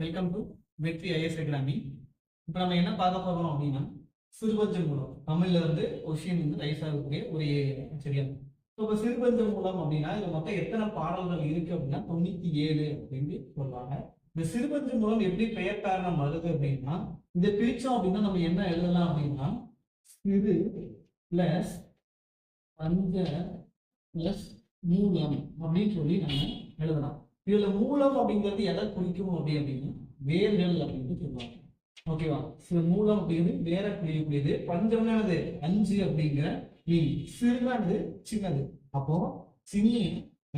Welcome to Vetri IS academy இப்போ நம்ம என்ன பார்க்க போறோம் அப்படின்னா சிறுபஞ்சம் மூலம். தமிழ்ல இருந்து கொஸ்டின் வந்து ரைஸ் ஆகக்கூடிய ஒரு சரியா? இப்போ சிறுபஞ்சம் மூலம் அப்படின்னா இது மொத்தம் எத்தனை பாடல்கள் இருக்கு அப்படின்னா தொண்ணூத்தி ஏழு அப்படின்னு சொல்லுவாங்க. இந்த சிறுபஞ்சம் மூலம் எப்படி பெயர் காரணம் வருது அப்படின்னா இதை பிரிச்சோம் அப்படின்னா நம்ம என்ன எழுதலாம் அப்படின்னா சிறு பிளஸ் பஞ்ச பிளஸ் மூலம் அப்படின்னு சொல்லி நம்ம எழுதலாம். இதுல மூலம் அப்படிங்கிறது எதை குறிக்கும் அப்படி அப்படின்னா? வேர்கள் அப்படின்னு சொல்லுவாங்க. ஓகேவா சில மூலம் அப்படிங்கிறது வேற குறிக்கக்கூடியது. பஞ்சம் என்னது? அஞ்சு அப்படிங்கிற மீன் சிறுனானது சின்னது. அப்போ சின்ன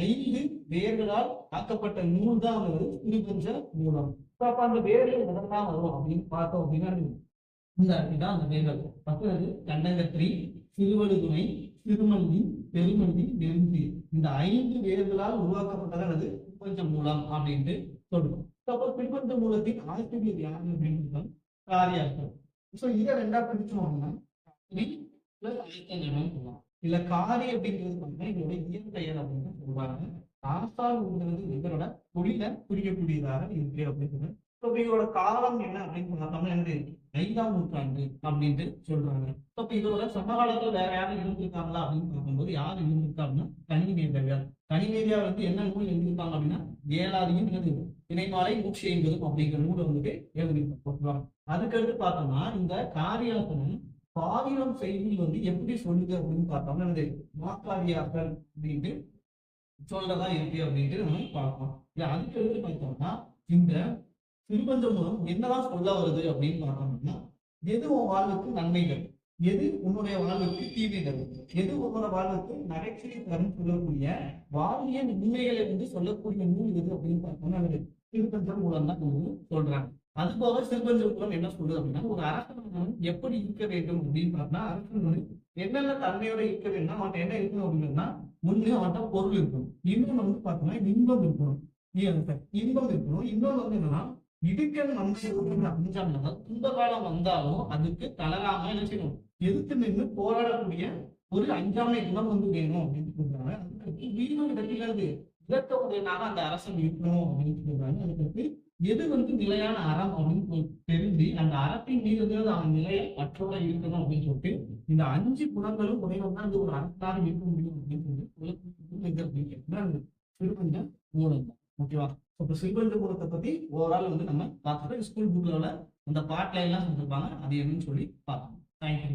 ஐந்து வேர்களால் ஆக்கப்பட்ட நூல் தான் வந்து திருப்பஞ்ச மூலம். அப்ப அந்த வேர்கள் எதெல்லாம் வரும் அப்படின்னு பார்த்தோம் அப்படின்னா இந்த இதான் அந்த வேர்கள். பத்தது கண்டங்கத்திரி சிறுவடுதுணை சிறுமல்லி பெருமல்லி நெருந்தி இந்த ஐந்து வேர்களால் உருவாக்கப்பட்டதானது பின்பஞ்ச மூலம் அப்படின்ட்டு சொல்றோம். அப்போ பின்பஞ்ச மூலத்தின் ஆசிரியர் யாரு அப்படின்னு காரியாக்கள் ஸோ இதை ரெண்டா பிரிச்சோம் அப்படின்னா சொல்லலாம் இல்ல காரி அப்படிங்கிறது பார்த்தீங்கன்னா இதோட இயற்பெயர் அப்படின்னு சொல்லுவாங்க. ஆசால் ஆசால்ங்கிறது இதனோட தொழில புரியக்கூடியதாக இருக்கு அப்படின்னு இப்போ இதோட காலம் என்ன அப்படின்னு பார்த்தோம்னா என்னது? ஐந்தாம் நூற்றாண்டு அப்படின்ட்டு சொல்றாங்க. இப்போ இதோட சமகாலத்துல வேற யாரும் இருந்திருக்காங்களா அப்படின்னு பார்க்கும்போது யார் இருந்திருக்காங்கன்னா கனிமேதையார் கனிமேதையார் வந்து என்ன நூல் எழுதியிருப்பாங்க அப்படின்னா ஏழாதையும் என்னது? இணைமாலை நூற்றி ஐம்பதும் அப்படிங்கிற நூலை வந்துட்டு எழுதியிருப்பாங்க. அதுக்கடுத்து பார்த்தோம்னா இந்த காரியாசனம் பாவிரம் செய்தி வந்து எப்படி சொல்லுது அப்படின்னு பார்த்தோம்னா என்னது? மாக்காரியார்கள் அப்படின்ட்டு சொல்றதா இருக்கு அப்படின்ட்டு நம்ம பார்ப்போம். இல்ல அதுக்கடுத்து பார்த்தோம்னா இந்த திருப்பஞ்சம் மூலம் என்னதான் சொல்ல வருது அப்படின்னு பார்த்தோம்னா எது உன் வாழ்வுக்கு நன்மைகள்? எது உன்னுடைய வாழ்வுக்கு தீமைகள்? எது உன்னோட வாழ்வுக்கு நகைச்சுவை தரும் சொல்லக்கூடிய வாழ்வியல் உண்மைகளை வந்து சொல்லக்கூடிய நூல் எது அப்படின்னு பார்த்தோம்னா திருப்பஞ்சம் மூலம் தான் சொல்றாங்க. அது போக சிறுபஞ்சம் மூலம் என்ன சொல்லுது அப்படின்னா ஒரு அரசன் எப்படி இருக்க வேண்டும் அப்படின்னு பார்த்தோம்னா அரசன் என்னென்ன தன்மையோட இருக்க வேண்டும் அவன்கிட்ட என்ன இருக்கணும் அப்படின்னா முன்னே அவன்கிட்ட பொருள் இருக்கணும். இன்னொன்னு வந்து பார்த்தோம்னா இன்பம் இருக்கணும். இன்பம் இருக்கணும். இன்னொன்னு வந்து என்னன்னா இடுக்கன் வந்து அஞ்சாம் துன்ப காலம் வந்தாலும் அதுக்கு தளராம என்ன செய்யணும்? எதிர்த்து நின்று போராடக்கூடிய ஒரு அஞ்சாமை குணம் வந்து வேணும் அப்படின்னு சொல்றாங்க. அதுக்கு வீடு இடத்திலிருந்து அந்த அரசன் இருக்கணும் அப்படின்னு சொல்றாங்க. அதுக்கு எது வந்து நிலையான அறம் அப்படின்னு தெரிஞ்சு அந்த அறத்தின் மீது வந்து அவன் நிலையை மற்றோட இருக்கணும் அப்படின்னு சொல்லிட்டு இந்த அஞ்சு குணங்களும் உடையவன் தான் ஒரு அறத்தாக இருக்க முடியும் அப்படின்னு சொல்லி சொல்லக்கூடிய இது அப்படிங்கிறது திருப்பஞ்ச மூலம் தான் ஓகேவா இப்போ சில்வந்த மூலத்தை பத்தி ஓவரால் வந்து நம்ம பார்த்துட்டு ஸ்கூல் புக்ல அந்த பாட்ல எல்லாம் சொல்லியிருப்பாங்க அது என்னன்னு சொல்லி பார்க்கணும் தேங்க்யூ